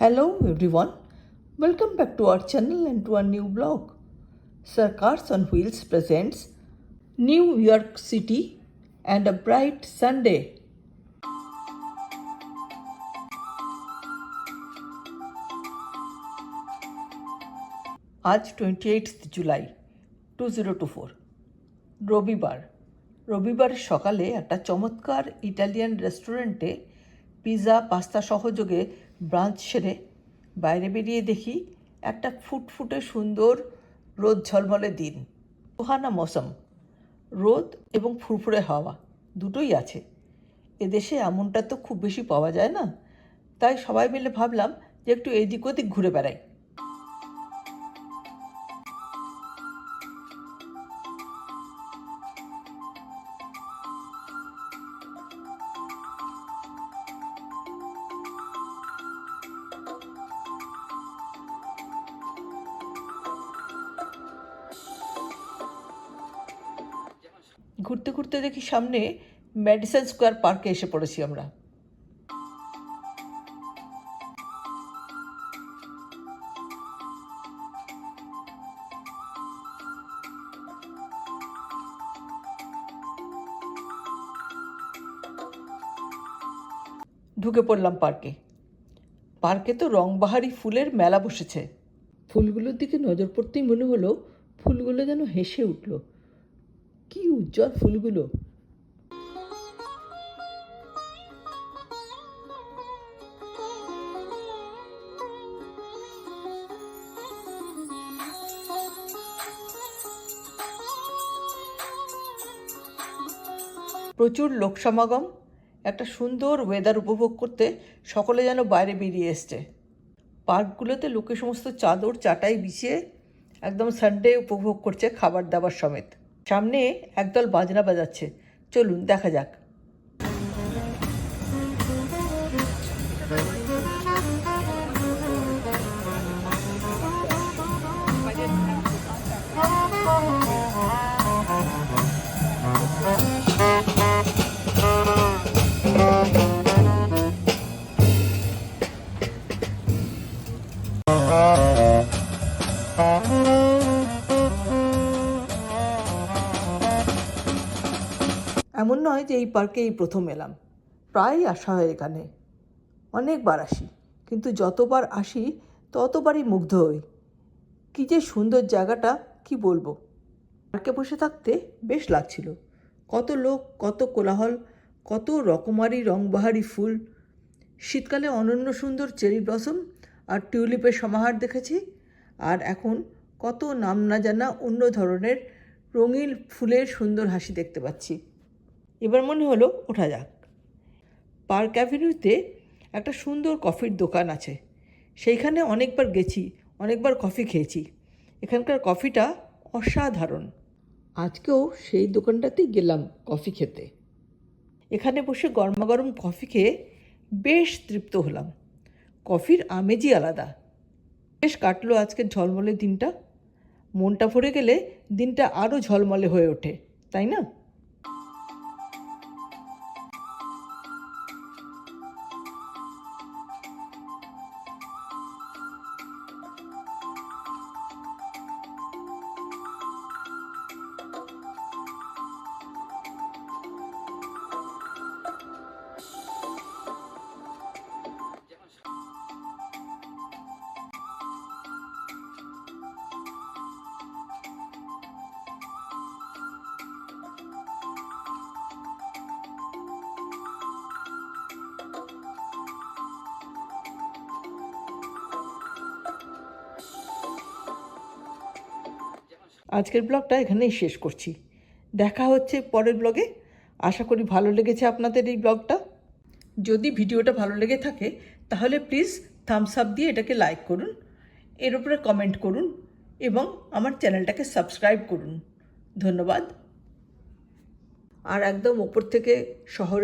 Hello everyone, welcome back to our channel and to our new blog. Circars on Wheels presents New York City and a Bright Sunday. আজ twenty eighth July two zero two four রবিবার রবিবার সকালে একটা চমৎকার Italian রেস্টুরেন্টে pizza pasta সহযোগে branch সেরে বাইরে বেরিয়ে দেখি একটা ফুটফুটে সুন্দর রোদ ঝলমলে দিন। সুহানা মৌসুম। রোদ এবং ফুরফুরে হাওয়া দুটোই আছে। এদেশে এমনটা তো খুব বেশি পাওয়া যায় না। তাই সবাই মিলে ভাবলাম যে একটু এদিক ওদিক ঘুরে বেড়াই। ঘুরতে ঘুরতে দেখি সামনে ম্যাডিসন স্কোয়ার পার্কে এসে পড়েছি আমরা। ঢুকে পড়লাম পার্কে পার্কে তো রংবাহারি ফুলের মেলা বসেছে। ফুলগুলোর দিকে নজর পড়তেই মনে হলো ফুলগুলো যেন হেসে উঠল। কি উজ্জ্বল ফুলগুলো। প্রচুর লোক সমাগম। একটা সুন্দর ওয়েদার উপভোগ করতে সকলে যেন বাইরে বেরিয়ে এসছে। পার্কগুলোতে লোকে সমস্ত চাদর চাটাই বিছিয়ে একদম সানডে উপভোগ করছে খাবার দাবার সমেত। সামনে একদল বাজনা বাজাচ্ছে। চলুন দেখা যাক। এমন নয় যে এই পার্কে এই প্রথম এলাম। প্রায়ই আসা হয় এখানে। অনেকবার আসি, কিন্তু যতবার আসি, ততবারই মুগ্ধ হই। কী যে সুন্দর জায়গাটা, কি বলব? পার্কে বসে থাকতে বেশ লাগছিল। কত লোক, কত কোলাহল, কত রকমারি রংবাহারি ফুল। শীতকালে অনন্য সুন্দর চেরি ব্লসম আর টিউলিপের সমাহার দেখেছি। আর এখন কত নাম না জানা অন্য ধরনের রঙিন ফুলের সুন্দর হাসি দেখতে পাচ্ছি। এবার মনে হলো ওঠা যাক। পার্ক অ্যাভিনিউতে একটা সুন্দর কফির দোকান আছে। সেইখানে অনেকবার গেছি, অনেকবার কফি খেয়েছি। এখানকার কফিটা অসাধারণ। আজকেও সেই দোকানটাতেই গেলাম কফি খেতে। এখানে বসে গরমাগরম কফি খেয়ে বেশ তৃপ্ত হলাম। কফির আমেজই আলাদা। বেশ কাটলো আজকের ঝলমলে দিনটা। মনটা ভরে গেলে দিনটা আরও ঝলমলে হয়ে ওঠে, তাই না? আজকের ব্লগটা এখানেই শেষ করছি। দেখা হচ্ছে পরের ব্লগে। আশা করি ভালো লেগেছে আপনাদের এই ব্লগটা। যদি ভিডিওটা ভালো লেগে থাকে, তাহলে প্লিজ থামস আপ দিয়ে এটাকে লাইক করুন, এর উপরে কমেন্ট করুন এবং আমার চ্যানেলটাকে সাবস্ক্রাইব করুন। ধন্যবাদ। আর একদম ওপর থেকে শহরে